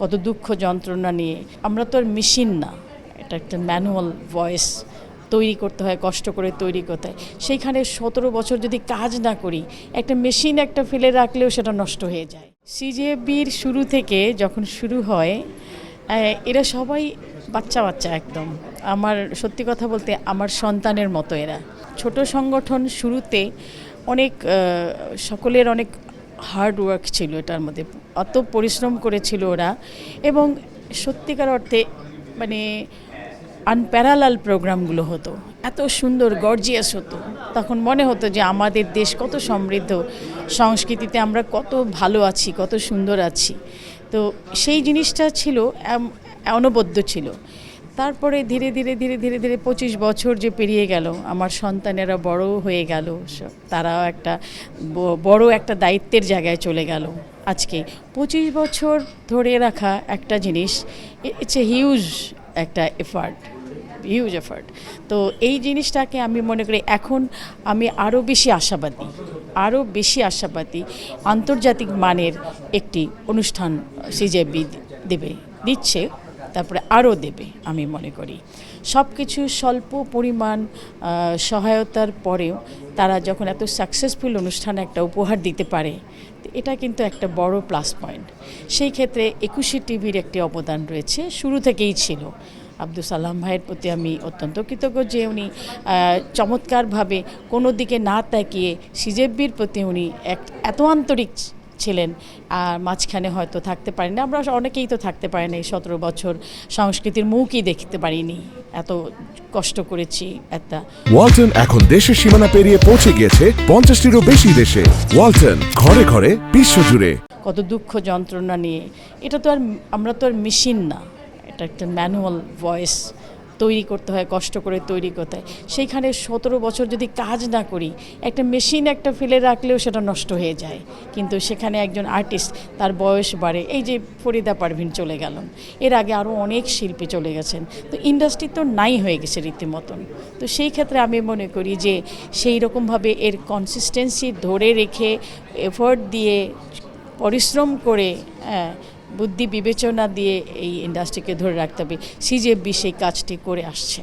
কত দুঃখ যন্ত্রণা নিয়ে। আমরা তো আর মেশিন না। এটা একটা ম্যানুয়াল ভয়েস তৈরি করতে হয়, কষ্ট করে তৈরি করতে হয়। সেইখানে সতেরো বছর যদি কাজ না করি, একটা মেশিন একটা ফেলে রাখলেও সেটা নষ্ট হয়ে যায়। সিজেবির শুরু থেকে যখন শুরু হয় এরা সবাই বাচ্চা বাচ্চা একদম। আমার সত্যি কথা বলতে আমার সন্তানের মতো এরা। ছোট সংগঠন শুরুতে অনেক সকলের অনেক হার্ড ওয়ার্ক ছিল এটার মধ্যে, অত পরিশ্রম করেছিল ওরা এবং সত্যিকার অর্থে মানে আনপ্যারালাল প্রোগ্রামগুলো হতো। এত সুন্দর গর্জিয়াস হতো। তখন মনে হতো যে আমাদের দেশ কত সমৃদ্ধ, সংস্কৃতিতে আমরা কত ভালো আছি, কত সুন্দর আছি। তো সেই জিনিসটা ছিল অনবদ্য ছিল। তারপরে ধীরে ধীরে ধীরে ধীরে ধীরে পঁচিশ বছর যে পেরিয়ে গেল, আমার সন্তানেরা বড় হয়ে গেল তারাও একটা বড় একটা দায়িত্বের জায়গায় চলে গেল। আজকে পঁচিশ বছর ধরে রাখা একটা জিনিস ইটস এ হিউজ একটা এফার্ট হিউজ এফার্ট তো এই জিনিসটাকে আমি মনে করি এখন আমি আরও বেশি আশাবাদী আরও বেশি আশাবাদী আন্তর্জাতিক মানের একটি অনুষ্ঠান সিজেবি দেবে, দিচ্ছে। তারপরে আরও দেবে, আমি মনে করি। সব কিছু স্বল্প পরিমাণ সহায়তার পরেও তারা যখন এত সাকসেসফুল অনুষ্ঠানে একটা উপহার দিতে পারে, এটা কিন্তু একটা বড় প্লাস পয়েন্ট সেই ক্ষেত্রে একুশে টিভির একটি অবদান রয়েছে, শুরু থেকেই ছিল। আব্দুল সালাম ভাইয়ের প্রতি আমি অত্যন্ত কৃতজ্ঞ যে উনি চমৎকারভাবে কোনো দিকে না তাকিয়ে সিজেবির প্রতি উনি এক, এত আন্তরিক ছিলেন আর মাঝখানে হয়তো থাকতে পারেনি আমরা অনেকেই তো থাকতে পারিনি সতেরো বছর সংস্কৃতির মুখই দেখতে পারিনি। এত কষ্ট করেছি একটা ওয়ালটন এখন দেশের সীমানা পেরিয়ে পৌঁছে গিয়েছে পঞ্চাশটিরও বেশি দেশে। ওয়ালটন ঘরে ঘরে বিশ্বজুড়ে কত দুঃখ যন্ত্রণা নিয়ে। এটা তো আর আমরা তো আর মেশিন না। এটা একটা ম্যানুয়াল ভয়েস তৈরি করতে হয় কষ্ট করে তৈরি করতে হয়। সেইখানে সতেরো বছর যদি কাজ না করি একটা মেশিন একটা ফেলে রাখলেও সেটা নষ্ট হয়ে যায়। কিন্তু সেখানে একজন আর্টিস্ট তার বয়স বাড়ে এই যে ফরিদা পারভিন চলে গেলেন এর আগে আরও অনেক শিল্পী চলে গেছেন। তো ইন্ডাস্ট্রি তো নাই হয়ে গেছে রীতিমতন। তো সেই ক্ষেত্রে আমি মনে করি যে সেই রকমভাবে এর কনসিস্টেন্সি ধরে রেখে এফোর্ট দিয়ে পরিশ্রম করে হ্যাঁ, বুদ্ধি বিবেচনা দিয়ে এই ইন্ডাস্ট্রিকে ধরে রাখতে হবে। সিজেবি সেই কাজটি করে আসছে।